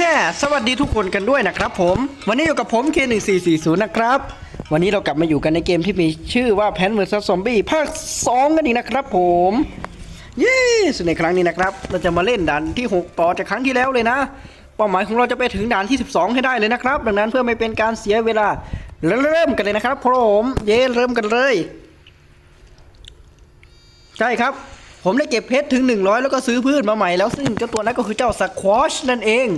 แฮ่สวัสดีทุกคนกันด้วยนะครับผม วันนี้อยู่กับผม K1440 นะครับ วันนี้เรากลับมาอยู่กันในเกมที่มีชื่อว่า Plan vs Zombie ภาค 2 กันอีกนะครับผม เย้ส่วนในครั้งนี้นะครับ เราจะมาเล่นด่านที่ 6 ต่อจากครั้งที่แล้วเลยนะ เป้าหมายของเราจะไปถึงด่านที่ 12 ให้ได้เลยนะครับ ดังนั้นเพื่อไม่เป็นการเสียเวลา เริ่มกันเลยนะครับผมเย้เริ่มกันเลย ใช่ครับผมได้เก็บเพชรถึง 100 แล้วก็ซื้อพืชมาใหม่แล้วซึ่งเจ้าตัวนั้นก็คือเจ้าสควอชนั่นเอง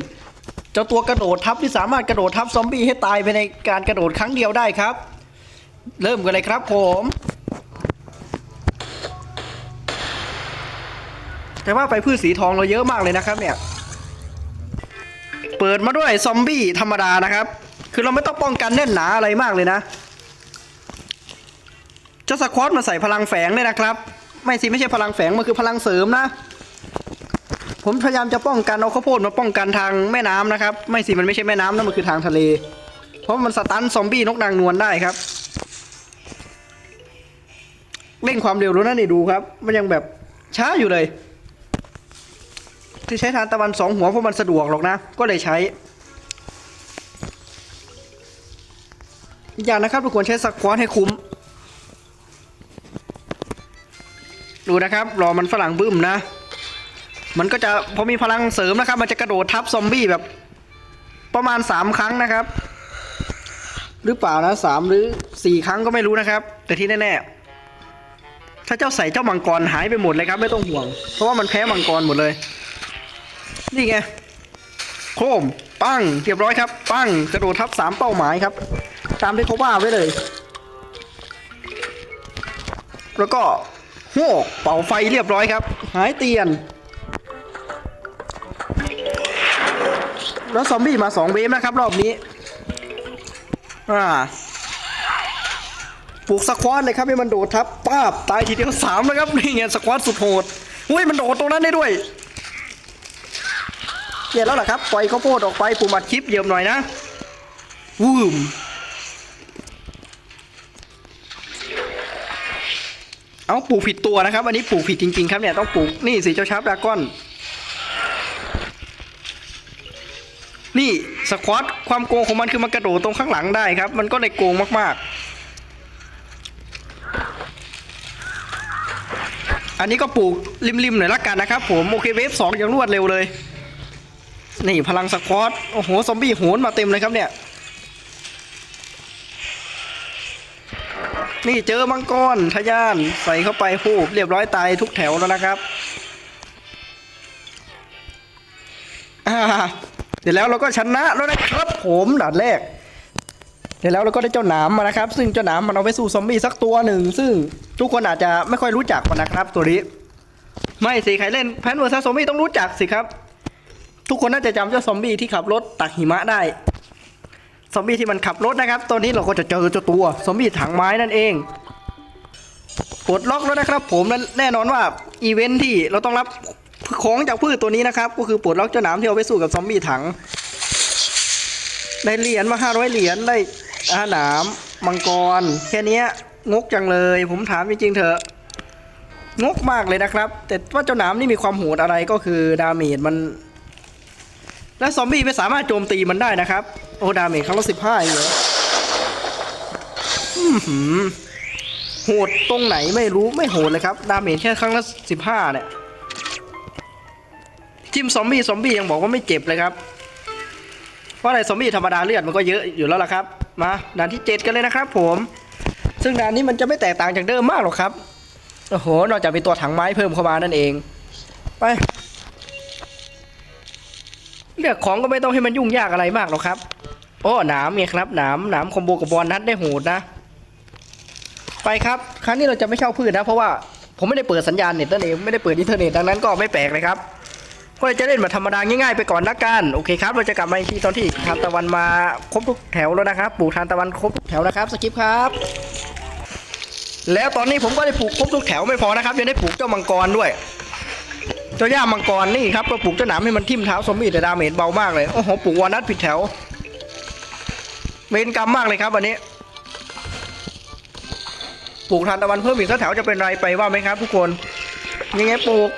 เจ้าตัวกระโดดทับที่สามารถกระโดดทับซอมบี้ให้ตายไปในการกระโดดครั้งเดียวได้ครับ เริ่มกันเลยครับผม แต่ว่าไปพืชสีทองเราเยอะมากเลยนะครับเนี่ย เปิดมาด้วยซอมบี้ธรรมดานะครับ คือเราไม่ต้องป้องกันแน่นหนาอะไรมากเลยนะเจ้าสควอตมาใส่พลังแฝงเลยนะครับ ไม่สิไม่ใช่พลังแฝงมันคือพลังเสริมนะ ผมพยายามจะป้องกันเอาข้าวโพดมาป้องกันทางแม่น้ำนะครับ ไม่สิมันไม่ใช่แม่น้ำนะมันคือทางทะเล เพราะมันสตันซอมบี้นกนางนวลได้ครับเร่งความเร็วดูนะนี่ดูครับ มันยังแบบช้าอยู่เลย ที่ใช้ทานตะวันสองหัวเพราะมันสะดวกหรอกนะ ก็เลยใช้อย่างนะครับทุกคนใช้สควอตให้คุ้ม ดูนะครับ รอมันฝรั่งบึ้มนะ มันก็จะพอมีพลังเสริมนะครับ มันจะกระโดดทับซอมบี้แบบ ประมาณสามครั้งนะครับ หรือเปล่านะสามหรือสี่ครั้งก็ไม่รู้นะครับ แต่ที่แน่ๆถ้าเจ้าใส่เจ้ามังกรหายไปหมดเลยครับ ไม่ต้องห่วง เพราะว่ามันแพ้มังกรหมดเลย นี่ไงโคมปั้งเรียบร้อยครับ ปั้งกระโดดทับสามเป้าหมายครับ ตามที่เขาว่าไว้เลย แล้วก็โหกเป่าไฟเรียบร้อยครับ หายเตียน แล้วซอมบี้มาสองเวฟนะครับ รอบนี้ อ่าปลูกสควอตเลยครับให้มันโดดทับป้าบตายทีเดียวสามแล้วครับนี่ไงสควอตสุดโหดอุ้ยมันโดดตรงนั้นได้ด้วยเดี๋ยแล้วล่ะครับปล่อยข้าวโพดออกไปปุ่มอัดคลิปเยิมหน่อยนะวืมเอาปลูกผิดตัวนะครับ อันนี้ปลูกผิดจริงๆครับเนี่ยต้องปลูกนี่สีเจ้าชาร์ปดรากอน นี่สควอตความโกงของมันคือมันกระโดดตรงข้างหลังได้ครับ มันก็เลยโกงมากๆ อันนี้ก็ปลูกริมๆหน่อยละกันนะครับผมโอเคเวฟสองย่างรวดเร็วเลย นี่พลังสควอตโอ้โหซอมบี้โหนมาเต็มเลยครับเนี่ย นี่เจอมังกรทะยานใส่เข้าไปผูบเรียบร้อยตายทุกแถวแล้วนะครับอ่า เดี๋ยวแล้วเราก็ชนะแล้วนะครับผมด่านแรกเดี๋ยวแล้วเราก็ได้เจ้าหนามมานะครับ ซึ่งเจ้าหนามมันเอาไปสู้ซอมบี้สักตัวหนึ่ง ซึ่งทุกคนอาจจะไม่ค่อยรู้จักมันนะครับ ตัวนี้ ไม่สิใครเล่นแพนเวอร์ซัสซอมบี้ต้องรู้จักสิครับ ทุกคนน่าจะจำเจ้าซอมบี้ที่ขับรถตักหิมะได้ซอมบี้ที่มันขับรถนะครับตอนนี้เราก็จะเจอเจ้าตัวซอมบี้ถังไม้นั่นเองปลดล็อกแล้วนะครับ ผมและแน่นอนว่าอีเวนท์ที่เราต้องรับ ของจากพืชตัวนี้นะครับ ก็คือปลดล็อกเจ้าหนามที่เอาไปสู้กับซอมบี้ถัง ได้เหรียญมาห้าร้อยเหรียญได้อาหนามมังกร แค่นี้งกจังเลย ผมถามจริงๆเถอะงกมากเลยนะครับ แต่ว่าเจ้าหนามนี่มีความโหดอะไรก็คือดาเมจมัน และซอมบี้ไม่สามารถโจมตีมันได้นะครับ โอ้ดาเมจครั้งละสิบห้าเหรออือหือโหดตรงไหนไม่รู้ไม่โหดเลยครับ ดาเมจแค่ครั้งละสิบห้าเนี่ย จิ้มซอมบี้ซอมบี้ยังบอกว่าไม่เจ็บเลยครับ เพราะอะไรซอมบี้ธรรมดาเลือดมันก็เยอะอยู่แล้วล่ะครับ มาด่านที่เจ็ดกันเลยนะครับ ผม ซึ่งด่านนี้มันจะไม่แตกต่างจากเดิมมากหรอกครับ โอ้โห นอกจากมีตัวถังไม้เพิ่มเข้ามานั่นเอง ไป เลือกของก็ไม่ต้องให้มันยุ่งยากอะไรมากหรอกครับ โอ้หนามไงครับหนามหนามคอมโบกับบอลนัดได้โหดนะ ไปครับ ครั้งนี้เราจะไม่เช่าพืชนะ เพราะว่าผมไม่ได้เปิดสัญญาณเน็ตนั่นเองไม่ได้เปิดอินเทอร์เน็ตดังนั้นก็ไม่แปลกเลยครับ ก็เลยจะเล่นแบบธรรมดาง่ายๆไปก่อนละกันโอเคครับเราจะกลับมาอีกทีตอนที่ทานตะวันมาครบทุกแถวแล้วนะครับปลูกทานตะวันครบแถวนะครับสกิปครับแล้วตอนนี้ผมก็ได้ปลูกครบทุกแถวไม่พอนะครับยังได้ปลูกเจ้ามังกรด้วยเจ้าย่ามังกรนี่ครับก็ปลูกเจ้าหนามให้มันทิ่มเท้าซอมบี้แต่ดาเมจเบามากเลยโอ้โหปลูกวอลนัทผิดแถวเวรกรรมมากเลยครับวันนี้ปลูกทานตะวันเพิ่มอีกสักแถวจะเป็นไรไปว่าไหมครับ ทุกคนยังไงปลูก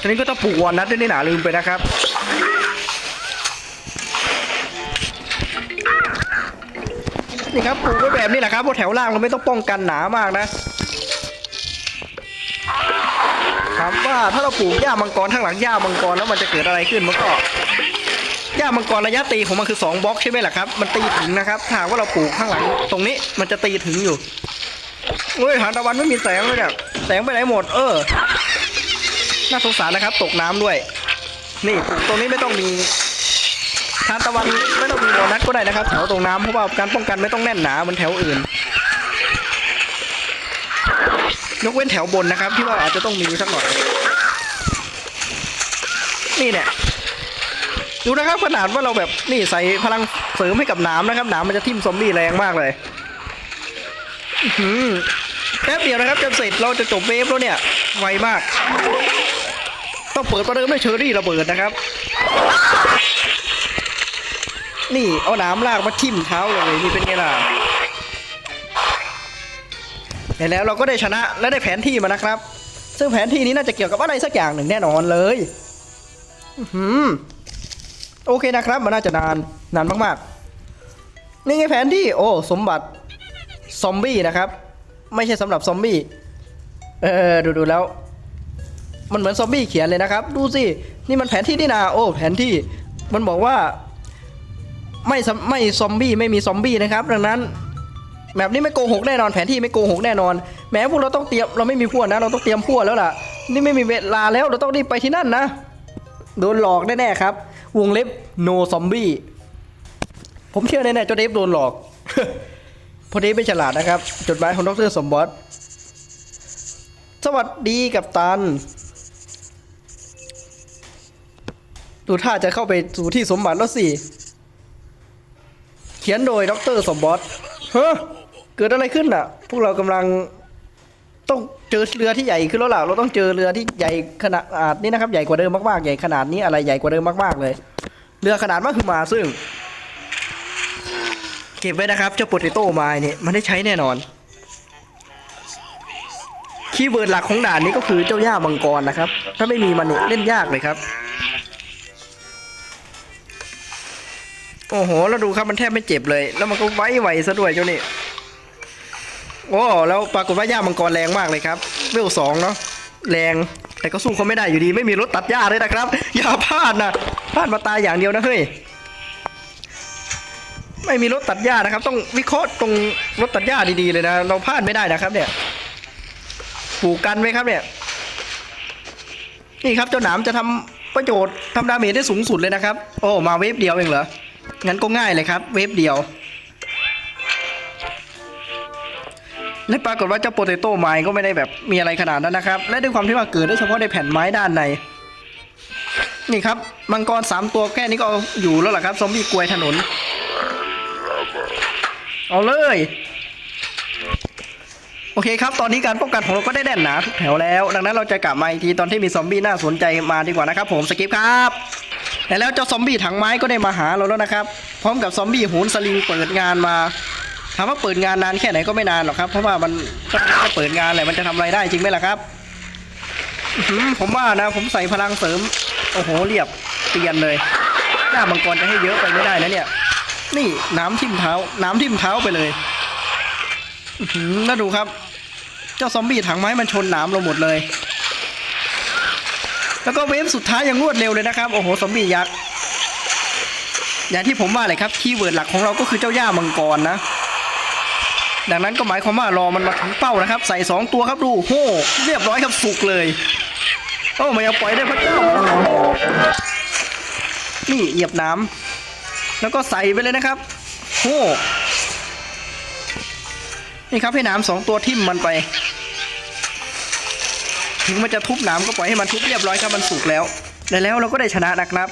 ทีนี้ก็ต้องปลูกวอลนัทด้วยนี่หนาลืมไปนะครับ นี่ครับปลูกไว้แบบนี้แหละครับเพราะแถวล่างเราไม่ต้องป้องกันหนามากนะถามว่าถ้าเราปลูกหญ้ามังกรข้างหลังหญ้ามังกรแล้วมันจะเกิดอะไรขึ้นมันก็หญ้ามังกรระยะตีของมันคือ2บล็อกใช่ไหมล่ะครับ มันตีถึงนะครับถ้าว่าเราปลูกข้างหลังตรงนี้มันจะตีถึงอยู่เฮ้ยหางตะวันไม่มีแสงเลยเนี่ยแสงไปไหนหมด เออ น่าสงสารนะครับ ตกน้ำด้วย นี่ปลูกตรงนี้ไม่ต้องมีทานตะวันไม่ต้องมีโบนัสก็ได้นะครับแถวตรงน้ำเพราะว่าการป้องกันไม่ต้องแน่นหนาเหมือนแถวอื่น ยกเว้นแถวบนนะครับ ที่ว่าอาจจะต้องมีสักหน่อย นี่เนี่ยดูนะครับขนาดว่าเราแบบนี่ใส่พลังเสริมให้กับหนามนะครับหนามมันจะทิ่มซอมบี้แรงมากเลยอือหือแป๊บเดียวนะครับจะเสร็จเราจะจบเวฟแล้วเนี่ยไวมาก ต้องเปิดประเดิมด้วยเชอรี่ระเบิดนะครับ นี่เอานามลากมาทิ่มเท้าเลยนี่เป็นไงล่ะแต่แล้วเราก็ได้ชนะและได้แผนที่มานะครับ ซึ่งแผนที่นี้น่าจะเกี่ยวกับอะไรสักอย่างหนึ่งแน่นอนเลยอื้อหือโอเคนะครับ มันน่าจะนานนานมากๆ นี่ไงแผนที่โอ้สมบัติซอมบี้นะครับ ไม่ใช่สำหรับซอมบี้เออดูดูๆแล้ว มันเหมือนซอมบี้เขียนเลยนะครับ ดูสิ นี่มันแผนที่นี่นาโอ้ แผนที่ มันบอกว่า ไม่ไม่ซอมบี้ไม่มีซอมบี้นะครับ ดังนั้นแบบนี้ไม่โกหกแน่นอน แผนที่ไม่โกหกแน่นอน แม้พวกเราต้องเตรียม เราไม่มีพวกนะ เราต้องเตรียมพวกแล้วล่ะ นี่ไม่มีเวลาแล้ว เราต้องรีบไปที่นั่นนะ โดนหลอกแน่ๆครับ วงเล็บ no zombie ผมเชื่อแน่ๆเจ้าเดฟโดนหลอกพอดีไม่ฉลาดนะครับ จดหมายของดรสมบัติสวัสดีกับตัน ดูท่าจะเข้าไปสู่ที่สมบัติแล้วสิ เขียนโดยดรสมบัติเฮ้อเกิดอะไรขึ้นอะ พวกเรากำลังต้องเจอเรือที่ใหญ่ขึ้นแล้วล่ะ เราต้องเจอเรือที่ใหญ่ขนาดนี้นะครับ ใหญ่กว่าเดิมมากๆ ใหญ่ขนาดนี้อะไรใหญ่กว่าเดิมมากๆเลย เรือขนาดมากคือมาซึ่ง เก็บไว้นะครับเจ้าโปเตโต้ไม้เนี่ยมันได้ใช้แน่นอน คีย์เวิร์ดหลักของด่านนี้ก็คือเจ้าย่ามังกรนะครับ ถ้าไม่มีมันเนี่ยเล่นยากเลยครับ อ้โห แล้วดูครับมันแทบไม่เจ็บเลย แล้วมันก็ไว้ไหวซะด้วยเจ้านี่โอ้แล้วปรากฏว่าหญ้ามังกรแรงมากเลยครับเวลสองเนาะแรงแต่ก็สู้เขาไม่ได้อยู่ดี ไม่มีรถตัดหญ้าเลยนะครับ อย่าพลาดนะพลาดมาตายอย่างเดียวนะเฮ้ยไม่มีรถตัดหญ้านะครับ ต้องวิเคราะห์ตรงรถตัดหญ้าดีๆเลยนะ เราพลาดไม่ได้นะครับ เนี่ยปลูกกันไหมครับเนี่ย นี่ครับเจ้าหนามจะทำประโยชน์ทำดาเมจได้สูงสุดเลยนะครับ โอ้มาเวฟเดียวเองเหรอ งั้นก็ง่ายเลยครับ เวฟเดียว และปรากฏว่าเจ้าโปเตโต้ไม้ก็ไม่ได้แบบมีอะไรขนาดนั้นนะครับ และด้วยความที่ว่าเกิดได้เฉพาะในแผ่นไม้ด้านใน นี่ครับ มังกรสามตัวแค่นี้ก็อาอยู่แล้วล่ะครับ ซอมบี้กลวยถนน เอาเลย โอเคครับ ตอนนี้การป้องกันของเราก็ได้แน่นหนาทุกแถวแล้ว ดังนั้นเราจะกลับมาอีกทีตอนที่มีซอมบี้น่าสนใจมาดีกว่านะครับผม สกิปครับ และแล้วเจ้าซอมบี้ถังไม้ก็ได้มาหาเราแล้วนะครับ พร้อมกับซอมบี้โหนสลิงเปิดงานมาถามว่าเปิดงานนานแค่ไหนก็ไม่นานหรอกครับ เพราะว่ามันก็แค่เปิดงานแหละมันจะทำอะไรได้จริงไหมล่ะครับผมว่านะ ผมใส่พลังเสริม โอ้โหเรียบเตียนเลยหน้ามังกรจะให้เยอะไปไม่ได้นะเนี่ย นี่น้ำทิ่มเท้า น้ำทิ่มเท้าไปเลยอื้อหือน่าดูครับ เจ้าซอมบี้ถังไม้มันชนนามเราหมดเลย แล้วก็เวฟสุดท้ายยังรวดเร็วเลยนะครับ โอ้โหซอมบียักษ์ อย่างที่ผมว่าเลยครับคีย์เวิร์ดหลักของเราก็คือเจ้าย่ามังกรนะ ดังนั้นก็หมายความว่ารอมันมาถึงเป้านะครับ ใส่สองตัวครับดูโหเรียบร้อยครับสุกเลยโอ้ไมันยังปล่อยได้พระเจ้านี่เหยียบน้ำแล้วก็ใส่ไปเลยนะครับโหนี่ครับให้น้ำสองตัวทิ่มมันไป ถึงมันจะทุบน้ำก็ปล่อยให้มันทุบเรียบร้อยครับมันสุกแล้วและแล้วเราก็ได้ชนะนะครับ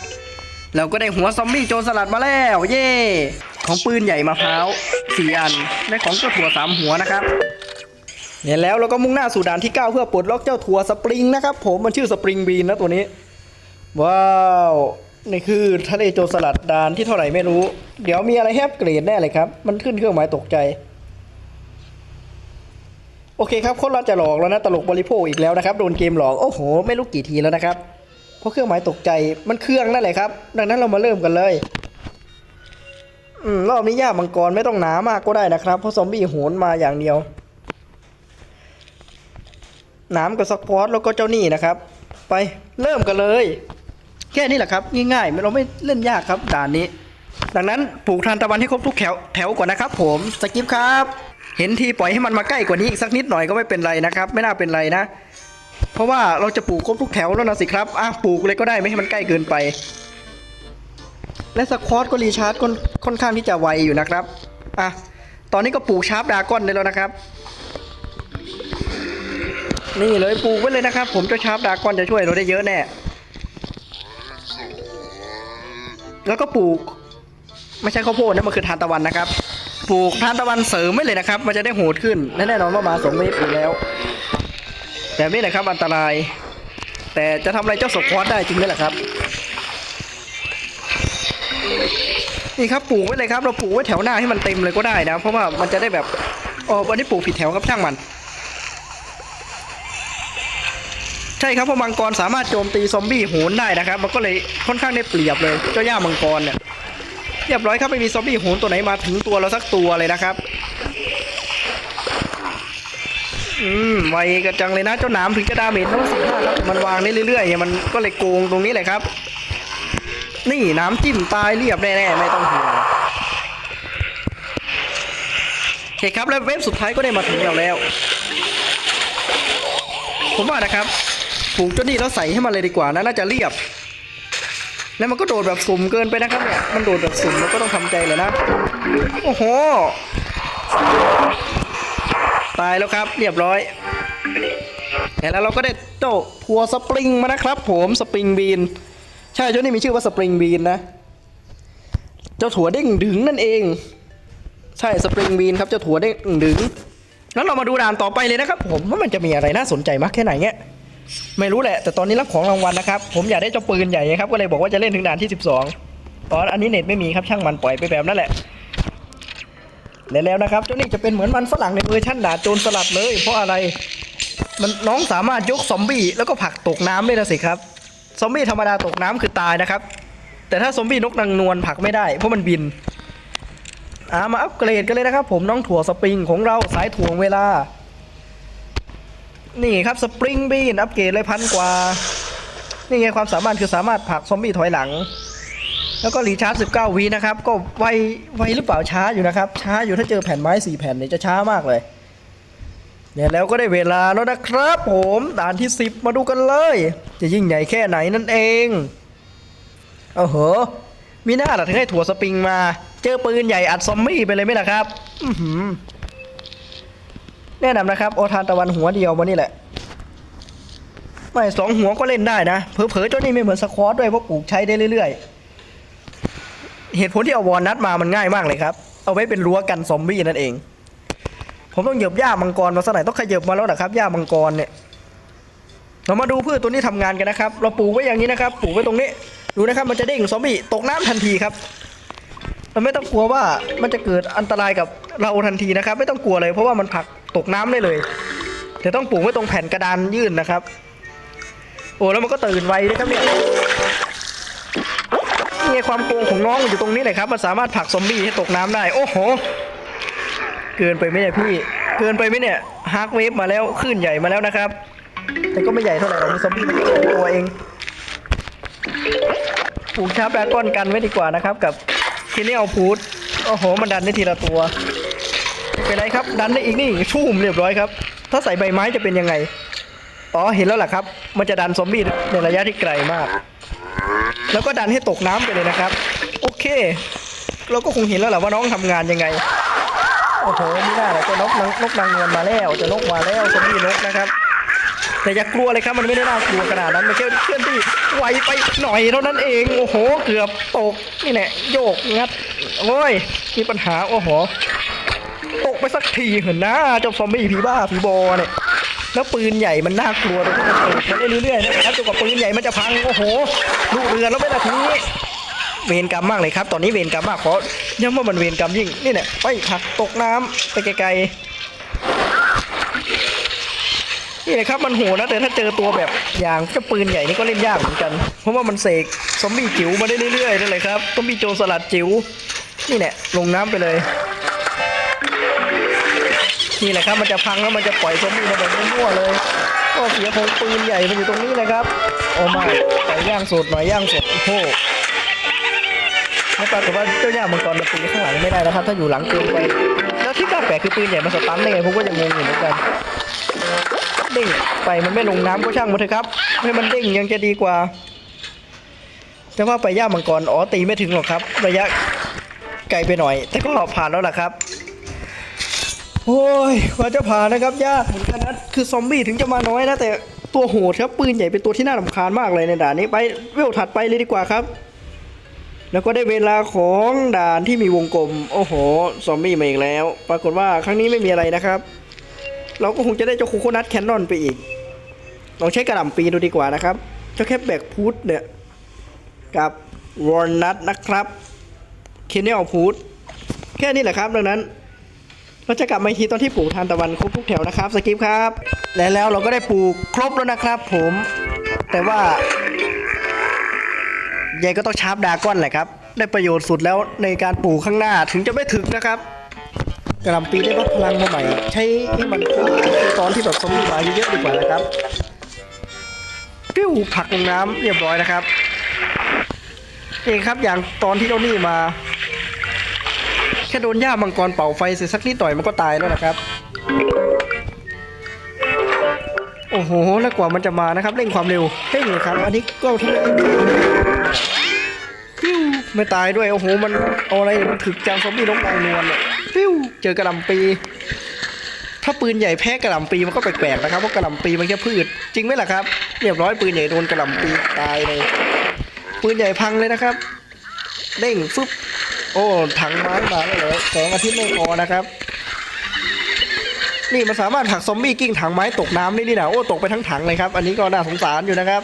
เราก็ได้หัวซอมบี้โจรสลัดมาแล้ว เย่ของปืนใหญ่มะพร้าวสี่อันและของเจ้าถั่วสามหัวนะครับเนี่ยแล้วเราก็มุ่งหน้าสู่ด่านที่ 9 เพื่อปลดล็อกเจ้าถั่วสปริงนะครับผมมันชื่อสปริงบีนนะตัวนี้ว้าวนี่คือทะเลโจรสลัดด่านที่เท่าไหร่ไม่รู้ เดี๋ยวมีอะไรแฮปเกรดแน่เลยครับ มันขึ้นเครื่องหมายตกใจ โอเคครับคนเราจะหลอกแล้วนะตลกบริโภคอีกแล้วนะครับโดนเกมหลอกโอ้โห ไม่รู้กี่ทีแล้วนะครับเพราะเครื่องหมายตกใจมันเครื่องนั่นแหละครับ ดังนั้นเรามาเริ่มกันเลยอืมรอบนี้ย่ามังกรไม่ต้องหนามากก็ได้นะครับ เพราะซอมบี้โหนมาอย่างเดียวหนามกับสควอตแล้วก็เจ้าหนี่นะครับ ไปเริ่มกันเลย แค่นี้แหละครับ ง่ายๆเราไม่เล่นยากครับด่านนี้ ดังนั้นปลูกทานตะวันให้ครบทุกแถวแถวก่อนนะครับ ผมสกิปครับ เห็นทีปล่อยให้มันมาใกล้กว่านี้อีกสักนิดหน่อยก็ไม่เป็นไรนะครับ ไม่น่าเป็นไรนะ เพราะว่าเราจะปลูกครบทุกแถวแล้วนะสิครับอะปลูกเลยก็ได้ไม่ให้มันใกล้เกินไป และสควอตก็รีชาร์จค่อนค่อนข้างที่จะไวอยู่นะครับอะตอนนี้ก็ปลูกชาร์ปดากอนได้แล้วนะครับ นี่เลยปลูกไว้เลยนะครับ ผมเจ้าชาร์ปดากอนจะช่วยเราได้เยอะแน่แล้วก็ปลูก ไม่ใช่ข้าวโพดนะมันคือทานตะวันนะครับ ปลูกทานตะวันเสริมไว้เลยนะครับ มันจะได้โหดขึ้นและแน่นอนว่ามาสองเมตรอยู่แล้วแบบนี้แหละครับอันตราย แต่จะทำอะไรเจ้าสควอตได้จริงไหมล่ะครับ นี่ครับปลูกไว้เลยครับ เราปลูกไว้แถวหน้าให้มันเต็มเลยก็ได้นะ เพราะว่ามันจะได้แบบอ๋อวันนี้ปลูกผิดแถวครับช่างมัน ใช่ครับเพราะมังกรสามารถโจมตีซอมบี้โหนได้นะครับ มันก็เลยค่อนข้างได้เปรียบเลยเจ้าย่ามังกรเนี่ย เรียบร้อยครับไม่มีซอมบี้โหนตัวไหนมาถึงตัวเราสักตัวเลยนะครับอืมไวกันจังเลยนะเจ้าหนามถึงจะดาเมจเท่าสิบห้าครับมันวางได้เรื่อยๆเนี่ยมันก็เลยโกงตรงนี้แหละครับ นี่น้ำจิ้มตายเรียบแน่ๆไม่ต้องห่วงโอเคครับแล้วเว็บสุดท้ายก็ได้มาถึงเราแล้ว ผมว่านะครับผูกเจ้านี่แล้วใส่ให้มันเลยดีกว่านะน่าจะเรียบ แล้วมันก็โดดแบบสุ่มเกินไปนะครับเนี่ย มันโดดแบบสุ่มเราก็ต้องทำใจเลยนะ โอ้โห ตายแล้วครับเรียบร้อย แล้วเราก็ได้เจ้าทัวสปริงมานะครับ ผมสปริงบีน ใช่เจ้านี่มีชื่อว่าสปริงบีนนะ เจ้าถั่วเด้งดึงนั่นเอง ใช่สปริงบีนครับเจ้าถั่วเด้งดึงงั้นเรามาดูด่านต่อไปเลยนะครับ ผมว่ามันจะมีอะไรน่าสนใจมากแค่ไหนเงี้ย ไม่รู้แหละ แต่ตอนนี้รับของรางวัลนะครับ ผมอยากได้เจ้าปืนใหญ่ครับ ก็เลยบอกว่าจะเล่นถึงด่านที่ 12 ตอนอันนี้เน็ตไม่มีครับช่างมันปล่อยไปแบบนั้นแหละและ แล้วนะครับเจ้านี่จะเป็นเหมือนมันฝรั่งในเวอร์ชันด่าโจรสลัดเลย เพราะอะไร มันน้องสามารถยกซอมบี้แล้วก็ผักตกน้ำได้นะสิครับ ซอมบี้ธรรมดาตกน้ำคือตายนะครับ แต่ถ้าซอมบี้นกนางนวลผักไม่ได้เพราะมันบินอ่ามาอัปเกรดกันเลยนะครับ ผมน้องถั่วสปริงของเราสายถ่วงเวลา นี่ครับสปริงบีนอัปเกรดเลยพันกว่า นี่ไงความสามารถคือสามารถผลักซอมบี้ถอยหลัง แล้วก็รีชาร์จ19วินะครับ ก็ไวไวหรือเปล่าช้าอยู่นะครับ ช้าอยู่ถ้าเจอแผ่นไม้ 4 แผ่นเนี่ยจะช้ามากเลยเนี่ยแล้วก็ได้เวลาแล้วนะครับผมด่านที่ 10 มาดูกันเลย จะยิ่งใหญ่แค่ไหนนั่นเองโอ้โหมีหน้าล่ะถึงให้ถั่วสปริงมา เจอปืนใหญ่อัดซอมบี้ไปเลยไหมล่ะครับ อือหือ แนะนำนะครับโอทานตะวันหัวเดียวมานี่แหละ ไม่สองหัวก็เล่นได้นะ เผลอๆเจ้านี่ไม่เหมือนสควอตด้วยเพราะปลูกใช้ได้เรื่อยๆ เหตุผลที่เอาวอลนัทมามันง่ายมากเลยครับ เอาไว้เป็นรั้วกันซอมบี้นั่นเอง ผมต้องเหยียบหญ้ามังกรมาสักหน่อยต้องขยับมาแล้วนะครับหญ้ามังกรเนี่ยเรามาดูพืชตัวนี้ทำงานกันนะครับ เราปลูกไว้อย่างนี้นะครับ ปลูกไว้ตรงนี้ ดูนะครับ มันจะเด้งซอมบี้ตกน้ำทันทีครับเราไม่ต้องกลัวว่ามันจะเกิดอันตรายกับเราทันทีนะครับ ไม่ต้องกลัวเลยเพราะว่ามันผัก ตกน้ำได้เลยแต่ต้องปลูกไว้ตรงแผ่นกระดานยื่นนะครับ โอ้แล้วมันก็ตื่นไวด้วยครับเนี่ยนี่ความโกงของน้องมันอยู่ตรงนี้เลยครับ มันสามารถผลักซอมบี้ให้ตกน้ำได้ โอ้โห เกินไปไหมเนี่ยพี่ เกินไปไหมเนี่ยฮาร์กเวฟมาแล้วคลื่นใหญ่มาแล้วนะครับ แต่ก็ไม่ใหญ่เท่าไหร่หรอกมีซอมบี้มันแค่ตัวเองปลูกชาร์ปดราก้อนกันไว้ดีกว่านะครับ กับทีนี้เอาพูดโอ้โห มันดันได้ทีละตัว เป็นไรครับ ดันได้อีกนี่ชุ่มเรียบร้อยครับ ถ้าใส่ใบไม้จะเป็นยังไง อ๋อเห็นแล้วแหละครับ มันจะดันซอมบี้ในระยะที่ไกลมาก แล้วก็ดันให้ตกน้ำไปเลยนะครับ โอเค เราก็คงเห็นแล้วแหละว่าน้องทำงานยังไง โอ้โหไม่ได้เลยจ้านกนางนกนางนวลมาแล้วจ้านกมาแล้วซอมบี้นกนะครับแต่อย่ากลัวเลยครับมันไม่ได้น่ากลัวขนาดนั้นมันแค่เคลื่อนที่ไวไปหน่อยเท่านั้นเองโอ้โห เกือบตกนี่แหละโยกงัดโอ้ยมีปัญหาโอ้โห ตกไปสักทีเห็นนะเจ้าซอมบี้ผีบ้าผีบอเนี่ยแล้วปืนใหญ่มันน่ากลัวตรงที่มันเปิดมาได้เรื่อยๆนะครับจนกว่าปืนใหญ่มันจะพังโอ้โหลูกเรือแล้วไม่ละทีนี้เวรกรรมมากเลยครับ ตอนนี้เวรกรรมมากขอย้ำว่ามันเวรกรรมยิ่งนี่เนี่ยไปผักตกน้ำไปไกลๆนี่นะครับมันโหนะแต่ถ้าเจอตัวแบบอย่างเจ้าปืนใหญ่นี่ก็เล่นยากเหมือนกัน เพราะว่ามันเสกซอมบี้จิ๋วมาได้เรื่อยๆนั่นเลยครับซอมบี้โจรสลัดจิ๋วนี่แหละลงน้ำไปเลย นี่แหละครับมันจะพังแล้วมันจะปล่อยซอมบี้มาแบบมั่วๆเลย ก็เสียของปืนใหญ่มันอยู่ตรงนี้นะครับ โอ้มาใส่ย่างสดหน่อยย่างสดโอ้โหไม่ปรากฏว่าเจ้าย่ามังกรมันตีข้างหลังไม่ได้นะครับ ถ้าอยู่หลังเกินไป แล้วที่น่าแปลกคือปืนใหญ่มันสตันได้ไงผมก็ยังงงอยู่เหมือนกันเด้งไปมันไม่ลงน้ำก็ช่างมันเถอะครับให้มันเด้งยังจะดีกว่าแต่ว่าไปย่ามังกรอ๋อตีไม่ถึงหรอกครับ ระยะไกลไปหน่อย แต่ก็ผ่านแล้วล่ะครับ โอ้ยกว่าจะผ่านนะครับยากเหมือนกันนะคือซอมบี้ถึงจะมาน้อยนะแต่ตัวโหดครับปืนใหญ่เป็นตัวที่น่ารำคาญมากเลยในด่านนี้ไปเวลถัดไปเลยดีกว่าครับ แล้วก็ได้เวลาของด่านที่มีวงกลม โอ้โหซอมบี้มาอีกแล้ว ปรากฏว่าครั้งนี้ไม่มีอะไรนะครับ เราก็คงจะได้เจ้าโคโคนัทแคนนอนไปอีกลองใช้กระหล่ำปีดูดีกว่านะครับเจ้าแคปแบกพูดเนี่ยกับวอลนัทนะครับเคนเนลพูดแค่นี้แหละครับดังนั้น เราจะกลับมาทีตอนที่ปลูกทานตะวันครบทุกแถวนะครับสกิปครับ และแล้วเราก็ได้ปลูกครบแล้วนะครับ ผม แต่ว่ายายก็ต้องชาร์ปดาก้อนแหละครับ ได้ประโยชน์สุดแล้วในการปลูกข้างหน้าถึงจะไม่ถึงนะครับกระลำปีได้รับพลังมาใหม่ ใช้ให้มันตอนที่แบบซอมบี้มาเยอะๆดีกว่านะครับปิ้วผักลงน้ำเรียบร้อยนะครับนี่ครับอย่างตอนที่เจ้านี่มา ค่โดนหญ้ามังกรเป่าไฟเสร็จสักนิดหน่อยมันก็ตายแล้วนะครับ โอ้โห แล้วกว่ามันจะมานะครับ เร่งความเร็วเร่งเลยครับ อันนี้ก็ทำได้ดีปิ้วไม่ตายด้วย โอ้โห มันเอาอะไรมันถึกจังซอมบี้นกนางนวลเนี่ยปิ้วเจอกระลำปีถ้าปืนใหญ่แพ้กระหล่ำปีมันก็แปลกๆนะครับเพราะกระหล่ำปีมันแค่พืชจริงไหมล่ะครับเรียบร้อยปืนใหญ่โดนกระหล่ำปีตายเลยปืนใหญ่พังเลยนะครับเร่งฟึบ โอ้ถังไม้มาแล้วเหรอแสงอาทิตย์ไม่พอนะครับ นี่มันสามารถผลักซอมบี้กิ้งถังไม้ตกน้ำได้นี่นะโอ้ตกไปทั้งถังเลยครับ อันนี้ก็น่าสงสารอยู่นะครับ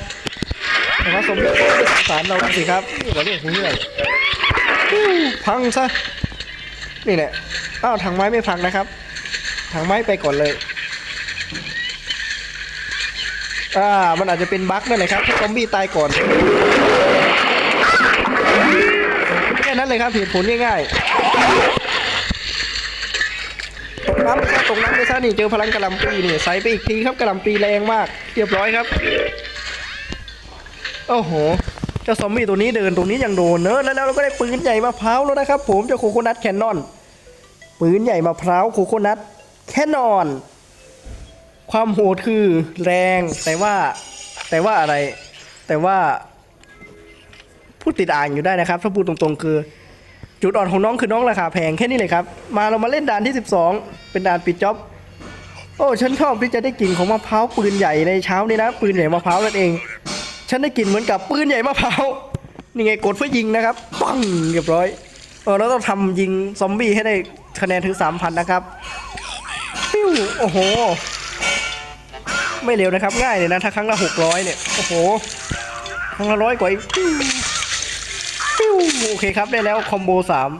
แต่ว่าซอมบี้ก็ไม่สงสารเราสิครับนี่ก็เรื่องของเรื่องฮู้พังซะนี่แหละอ้าวถังไม้ไม่พังนะครับถังไม้ไปก่อนเลยอ่ามันอาจจะเป็นบั๊กนั่นแหละครับถ้าซอมบี้ตายก่อน นั้นเลยครับเหตุผลง่ายๆตกน้ำไปซะตกน้ำไปซะนี่เจอพลังกระลำปีนี่ใส่ไปอีกทีครับกระลำปีแรงมาก เรียบร้อยครับ โอ้โหเจ้าซอมบี้ตัวนี้เดินตรงนี้ยังโดนเนอะแล้วแล้วเราก็ได้ปืนใหญ่มะพร้าวแล้วนะครับ ผมเจ้าโคโคนัทแคนนอนปืนใหญ่มะพร้าวโคโคนัทแคนนอนความโหดคือแรงแต่ว่าแต่ว่าอะไร แต่ว่า พูดติดอ่างอยู่ได้นะครับ ถ้าพูดตรงๆ คือ จุดอ่อนของน้องคือน้องราคาแพงแค่นี้เลยครับ มาเรามาเล่นด่านที่ 12 เป็นด่านปิดจ็อบ โอ้ฉันชอบที่จะได้กลิ่นของมะพร้าวปืนใหญ่ในเช้านี้นะปืนใหญ่มะพร้าวนั่นเอง ฉันได้กลิ่นเหมือนกับปืนใหญ่มะพร้าวนี่ไงกดเพื่อยิงนะครับปังเรียบร้อยเออเราต้องทำยิงซอมบี้ให้ได้คะแนนถึง3,000นะครับปิ้วโอ้โห ไม่เร็วนะครับ ง่ายเลยนะ ถ้าครั้งละ600เนี่ย โอ้โห ครั้งละร้อยกว่าอีก ปิ้วโอเคครับได้แล้วคอมโบสาม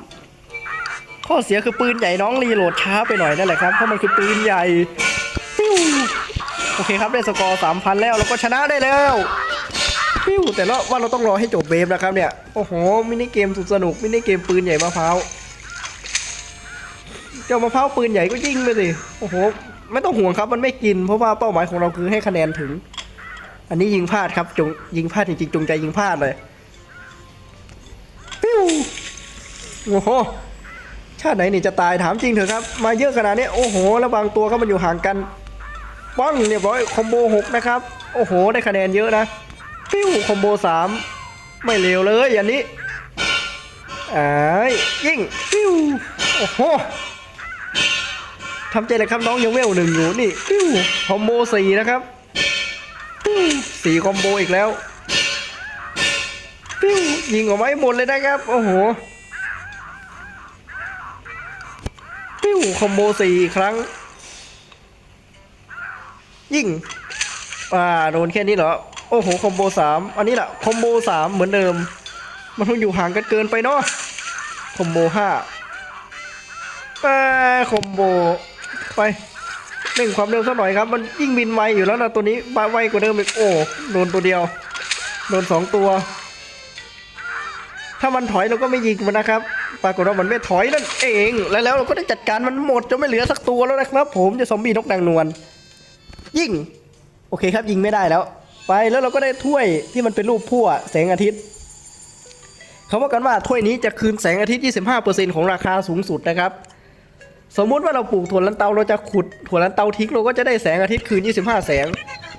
ข้อเสียคือปืนใหญ่น้องรีโหลดช้าไปหน่อยนั่นแหละครับเพราะมันคือปืนใหญ่ปิ้วโอเคครับได้สกอร์สามพันแล้วเราก็ชนะได้แล้วปิ้วแต่ละว่าเราต้องรอให้จบเวฟนะครับเนี่ยโอ้โหมินิเกมสุดสนุกมินิเกมปืนใหญ่มะพร้าวเจ้ามะพร้าวปืนใหญ่ก็ยิงไปสิโอ้โหไม่ต้องห่วงครับมันไม่กิน เพราะว่าเป้าหมายของเราคือให้คะแนนถึง อันนี้ยิงพลาดครับจงยิงพลาดจริงๆจงใจยิงพลาดเลย โอ้โหชาติไหนนี่จะตายถามจริงเถอะครับ มาเยอะขนาดนี้โอ้โหแล้วบางตัวก็มันอยู่ห่างกันปังเรียบร้อยคอมโบหกนะครับโอ้โห ได้คะแนนเยอะนะปิ้วคอมโบสามไม่เลวเลยอันนี้อ้ายยิ่งปิ้วโอ้โหทำใจเลยครับน้องยังเวลหนึ่งอยู่นี่ปิ้วคอมโบสี่นะครับปิ้วสี่คอมโบอีกแล้วปิ้วยิงออกมาให้หมดเลยนะครับ โอ้โห ปิ้วคอมโบสี่ครั้ง ยิ่ง อ่า โดนแค่นี้เหรอ โอ้โห คอมโบสามอันนี้แหละ คอมโบสามเหมือนเดิม มันคงอยู่ห่างกันเกินไปเนาะ คอมโบห้าอ่าคอมโบ ไปเร่งความเร็วสักหน่อยครับ มันยิ่งบินไวอยู่แล้วนะตัวนี้บาไวกว่าเดิมอีก โอ้ โดนตัวเดียว โดนสองตัว ถ้ามันถอยเราก็ไม่ยิงมันนะครับ ปรากฏว่ามันไม่ถอยนั่นเองแล้วแล้วเราก็ได้จัดการมันหมดจนไม่เหลือสักตัวแล้วนะครับ ผมจะซอมบี้นกนางนวลยิงโอเคครับยิงไม่ได้แล้ว ไปแล้วเราก็ได้ถ้วยที่มันเป็นรูปพั่วแสงอาทิตย์เขาว่ากันว่าถ้วยนี้จะคืนแสงอาทิตย์ 25%ของราคาสูงสุดนะครับ สมมุติว่าเราปลูกถั่วลันเตาเราจะขุดถั่วลันเตาทิ้งเราก็จะได้แสงอาทิตย์คืน 25 แสง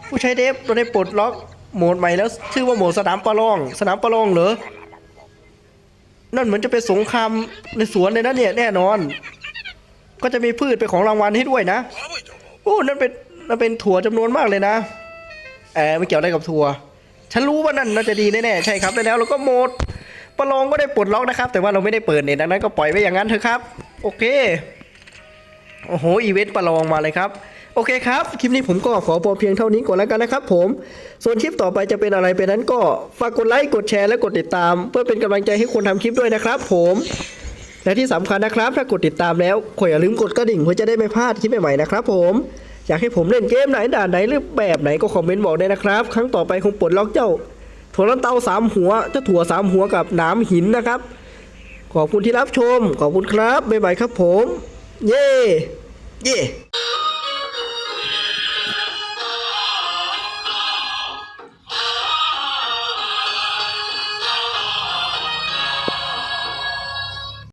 ผู้ใช้เดฟเราได้ปลดล็อกโหมดใหม่แล้ว ชื่อว่าโหมดสนามประลอง สนามประลองเหรอ นั่นเหมือนจะเป็นสงครามในสวนเลยนะเนี่ยแน่นอน ก็จะมีพืชเป็นของรางวัลให้ด้วยนะโอ้นั่นเป็นนั่นเป็นถั่วจำนวนมากเลยนะแอบไม่เกี่ยวอะไรกับถั่วฉันรู้ว่านั่นน่าจะดีแน่ๆใช่ครับแล้วเราก็โหมดประลองก็ได้ปลดล็อกนะครับ แต่ว่าเราไม่ได้เปิดเนี่ยดังนั้นก็ปล่อยไว้อย่างนั้นเถอะครับ โอเค โอ้โห อีเวนต์ประลองมาเลยครับ โอเคครับ คลิปนี้ผมก็ขอพอเพียงเท่านี้ก่อนแล้วกันนะครับผม ส่วนคลิปต่อไปจะเป็นอะไรไปนั้นก็ ฝากกดไลค์ กดแชร์ และกดติดตาม เพื่อเป็นกำลังใจให้คนทำคลิปด้วยนะครับผมและที่สำคัญนะครับ ถ้ากดติดตามแล้วก็อย่าลืมกดกระดิ่งเพื่อจะได้ไม่พลาดคลิปใหม่ๆนะครับผมอยากให้ผมเล่นเกมไหนด่านไหนหรือแบบไหนก็คอมเมนต์บอกได้นะครับ ครั้งต่อไปคงปลดล็อกเจ้า ถั่วลันเตาสามหัวเจ้าถั่วสามหัวกับหนามหินนะครับ ขอบคุณที่รับชม ขอบคุณครับบ๊ายบายครับผม Yeah. Yeah.